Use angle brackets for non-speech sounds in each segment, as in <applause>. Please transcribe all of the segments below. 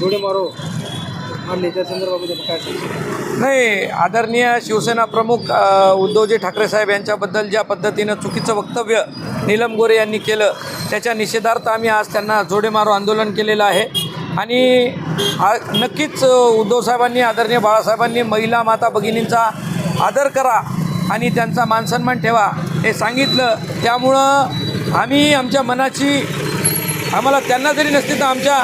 जोडे मारो मारले त्या संदर्भामध्ये काय नाही आदरणीय शिवसेना प्रमुख उद्धवजी ठाकरे साहेब यांच्याबद्दल ज्या पद्धतीनं चुकीचं वक्तव्य नीलम गोरे यांनी केलं त्याच्या निषेधार्थ आम्ही आज त्यांना जोडे मारो आंदोलन केलेलं आहे. आणि नक्कीच उद्धव साहेबांनी आदरणीय बाळासाहेबांनी महिला माता भगिनींचा आदर करा आणि त्यांचा मानसन्मान ठेवा हे सांगितलं. त्यामुळं आम्ही आमच्या मनाची आम्हाला त्यांना जरी नसते तर आमच्या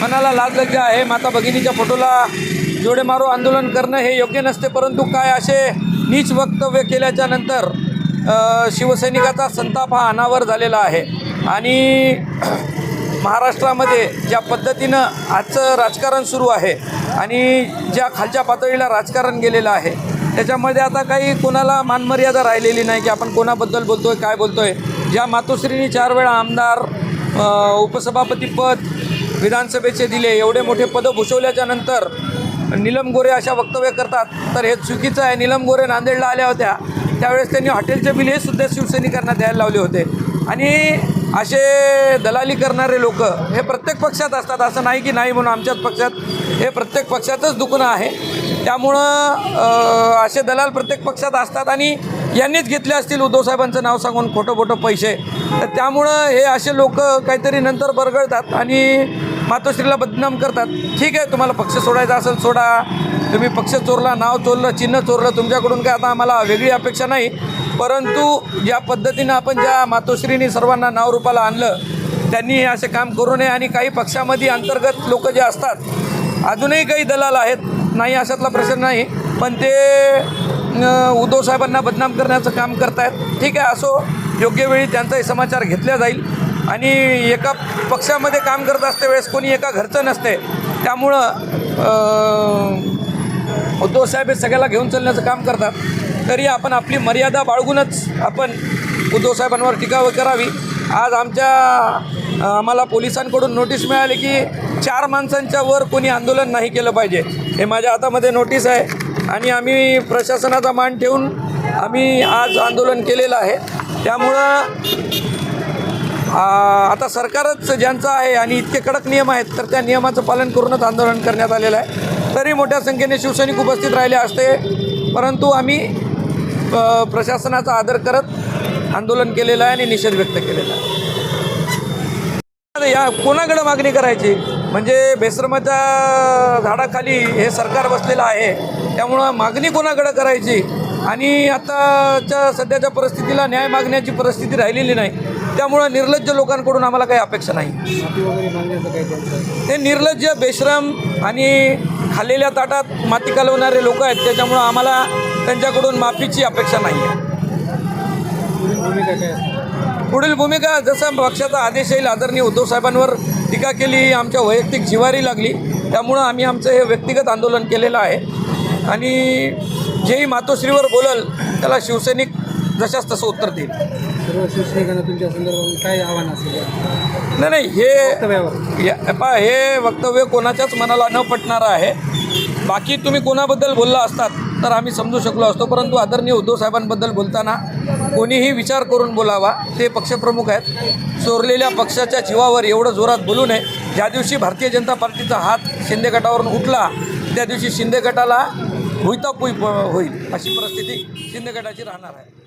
मनाला लाज लज्जा आहे. माता भगिनीच्या फोटोला जोडे मारो आंदोलन करणं हे योग्य नसते परंतु काय असे नीच वक्तव्य केल्याच्यानंतर शिवसैनिकाचा संताप हा अनावर झालेला आहे. आणि <clears throat> महाराष्ट्रामध्ये ज्या पद्धतीनं आजचं राजकारण सुरू आहे आणि ज्या खालच्या पातळीला राजकारण गेलेलं आहे त्याच्यामध्ये आता काही कोणाला मानमर्यादा राहिलेली नाही की आपण कोणाबद्दल बोलतो आहे काय बोलतो आहे ज्या मातोश्रीनी चार वेळा आमदार उपसभापतीपद विधानसभेचे दिले. एवढे मोठे पदं भूषवल्याच्या नंतर गोरे अशा वक्तव्य करतात. तर हे चुकीचं आहे. नीलम गोरे नांदेडला आल्या होत्या. त्यावेळेस त्यांनी हॉटेलचे बिल हे सुद्धा शिवसैनिकांना द्यायला लावले होते. आणि असे दलाली करणारे लोक हे प्रत्येक पक्षात असतात. असं नाही की नाही म्हणून आमच्याच पक्षात. हे प्रत्येक पक्षातच दुखणं आहे. त्यामुळं असे दलाल प्रत्येक पक्षात असतात. आणि यांनीच घेतले असतील उद्धवसाहेबांचं नाव सांगून खोटं खोटं पैसे. तर त्यामुळं हे असे लोक काहीतरी नंतर बरगळतात आणि मातोश्रीला बदनाम करतात. ठीक आहे तुम्हाला पक्ष सोडायचा असेल सोडा. तुम्ही पक्ष चोरला नाव चोरलं चिन्ह चोरलं तुमच्याकडून काय आता आम्हाला वेगळी अपेक्षा नाही. परंतु ज्या पद्धतीनं आपण ज्या मातोश्रीनी सर्वांना नावरूपाला आणलं त्यांनी हे असे काम करू नये आणि काही पक्षामध्ये अंतर्गत लोक जे असतात अजूनही काही दलाल आहेत नाही अशातला प्रश्न नाही. पण ते उद्धव साहेबांना बदनाम करण्याचं काम करतायत. ठीक आहे असो योग्य वेळी त्यांचाही समाचार घेतला जाईल. आणि एका पक्षामध्ये काम करत असते वेळेस कोणी एका घरचं नसते. त्यामुळं उद्धव साहेब हे सगळ्याला घेऊन चालण्याचं काम करतात. तरी आपण आपली मर्यादा बाळगूनच आपण उद्धव साहेबांवर टीका करावी. आज आमच्या आम्हाला पोलिसांकडून नोटीस मिळाली की चार माणसांच्या वर कोणी आंदोलन नाही केलं पाहिजे. हे माझ्या हातामध्ये नोटीस आहे. आणि आम्ही प्रशासनाचा मान ठेवून आम्ही आज आंदोलन केलेलं आहे. त्यामुळं आता सरकारच ज्यांचं आहे आणि इतके कडक नियम आहेत तर त्या नियमाचं पालन करूनच आंदोलन करण्यात आलेलं आहे. तरी मोठ्या संख्येने शिवसैनिक उपस्थित राहिले असते परंतु आम्ही प्रशासनाचा आदर करत आंदोलन केलेलं आहे आणि निषेध व्यक्त केलेला आहे. या कोणाकडे मागणी करायची? म्हणजे बेश्रमाच्या झाडाखाली हे सरकार बसलेलं आहे. त्यामुळं मागणी कोणाकडं करायची? आणि आताच्या सध्याच्या परिस्थितीला न्याय मागण्याची परिस्थिती राहिलेली नाही. त्यामुळं निर्लज्ज लोकांकडून आम्हाला काही अपेक्षा नाही. ते निर्लज्ज बेश्रम आणि खाल्लेल्या ताटात माती कालवणारे लोक आहेत. त्याच्यामुळं आम्हाला त्यांच्याकडून माफीची अपेक्षा नाही आहे पुढील भूमिका जसं पक्षाचा आदेश येईल आदरणीय उद्धव साहेबांवर टीका केली आमच्या वैयक्तिक जिवारी लागली. त्यामुळं आम्ही आमचं हे व्यक्तिगत आंदोलन केलेलं आहे. आणि जेही मातोश्रीवर बोलल त्याला शिवसैनिक जशाच तसं उत्तर देईल. सर्व शिवसैनिकांना तुमच्या संदर्भात काय आव्हान असेल? नाही नाही हे पहा हे वक्तव्य कोणाच्याच मनाला न पटणारं आहे. बाकी तुम्ही कोणाबद्दल बोलला असतात तर आम्ही समजू शकलो असतो परंतु आदरणीय उद्धव साहेबांबद्दल बोलताना कोणीही विचार करून बोलावा. ते पक्षप्रमुख आहेत. चोरलेल्या पक्षाच्या जीवावर एवढं जोरात बोलू नये. ज्या दिवशी भारतीय जनता पार्टीचा हात शिंदे गटावरून उठला त्या दिवशी शिंदे गटाला भुईतापुई होईल अशी परिस्थिती शिंदे गटाची राहणार आहे.